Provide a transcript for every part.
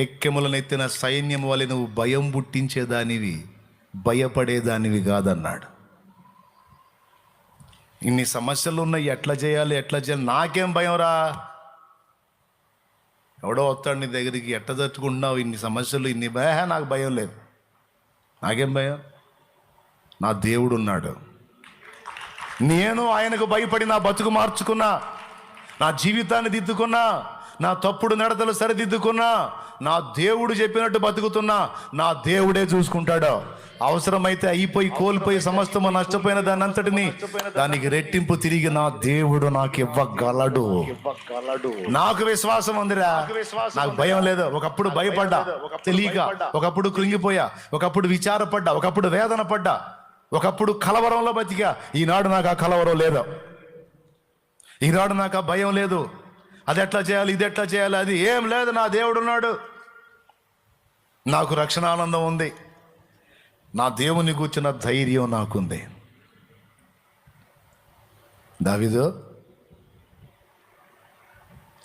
టెక్కెములనెత్తిన సైన్యం వలె నువ్వు భయం పుట్టించేదానివి భయపడేదానివి కాదన్నాడు. ఇన్ని సమస్యలు ఉన్నాయి ఎట్లా చేయాలి ఎట్లా చేయాలి నాకేం భయం రా. ఎవడో వస్తాడు నీ దగ్గరికి ఎట్ట తట్టుకుంటున్నావు ఇన్ని సమస్యలు ఇన్ని భయ నాకు భయం లేదు. నాకేం భయం? నా దేవుడు ఉన్నాడు నేను ఆయనకు భయపడి నా బతుకు మార్చుకున్నా నా జీవితాన్ని దిద్దుకున్నా నా తప్పుడు నడతలు సరిదిద్దుకున్నా నా దేవుడు చెప్పినట్టు బతుకుతున్నా నా దేవుడే చూసుకుంటాడు. అవసరమైతే అయిపోయి కోల్పోయి సమస్తము నష్టపోయిన దాని అంతటిని దానికి రెట్టింపు తిరిగి నా దేవుడు నాకు ఇవ్వగలడు. నాకు విశ్వాసం ఉందిరా. నాకు భయం లేదు. ఒకప్పుడు భయపడ్డా తెలియక. ఒకప్పుడు కృంగిపోయా ఒకప్పుడు విచారపడ్డా ఒకప్పుడు వేదన పడ్డా ఒకప్పుడు కలవరంలో బతికా. ఈనాడు నాకు ఆ కలవరం లేదు. ఈనాడు నాకు ఆ భయం లేదు. అది ఎట్లా చేయాలి ఇది ఎట్లా చేయాలి అది ఏం లేదు. నా దేవుడు ఉన్నాడు నాకు రక్షణ ఆనందం ఉంది. నా దేవుని కూర్చున్న ధైర్యం నాకుంది. దావిదో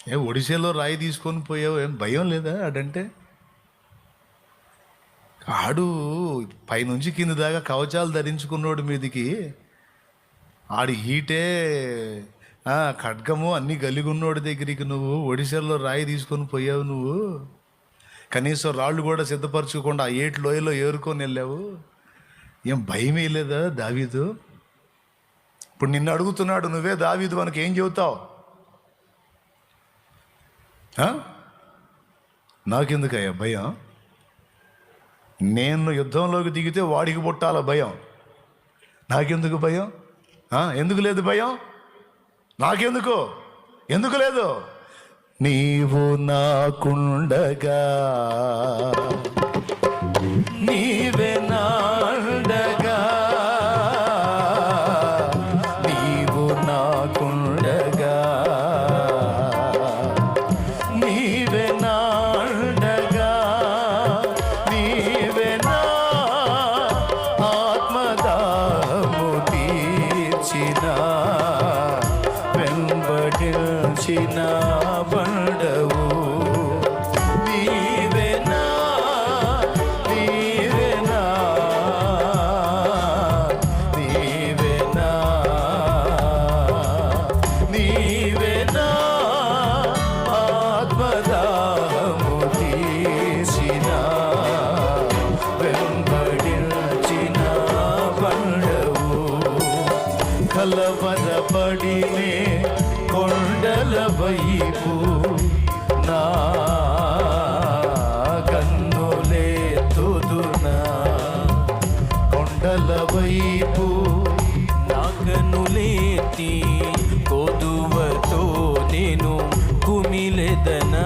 ఏ ఒడిశాలో రాయి తీసుకొని పోయావు ఏం భయం లేదా ఆడంటే? ఆడు పైనుంచి కింద దాకా కవచాలు ధరించుకున్నోడు మీదికి ఆడి హీటే ఖడ్గము అన్నీ కలిగి ఉన్నోడి దగ్గరికి నువ్వు ఒడిశాలో రాయి తీసుకొని పోయావు నువ్వు. కనీసం రాళ్ళు కూడా సిద్ధపరచుకోకుండా ఆ ఏటి లోయలో ఏరుకొని వెళ్ళావు? ఏం భయం లేదా దావీదు? ఇప్పుడు నిన్ను అడుగుతున్నాడు నువ్వే దావీదు మనకి ఏం చెబుతావు? నాకెందుకయ్యా భయం? నేను యుద్ధంలోకి దిగితే వాడికి పుట్టాల భయం. నాకెందుకు భయం? ఎందుకు లేదు భయం? నాకెందుకు? ఎందుకు లేదు? నీవు నాకుండగా. నీవే నాండగా. నీవు నాకుండగా. నీవే నాండగా. నీవే నా ఆత్మదాము తీర్చిన వెంబడించిన. కలవరపడినే కొండల వైపు నా కన్నులే తుదునా కొండల వైపు నాగనులేతి కొదువతో నేను కుమిలెదనా.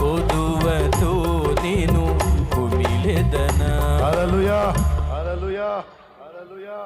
కొదువతో నేను కుమిలెదనా. హల్లెలూయా హల్లెలూయా హల్లెలూయా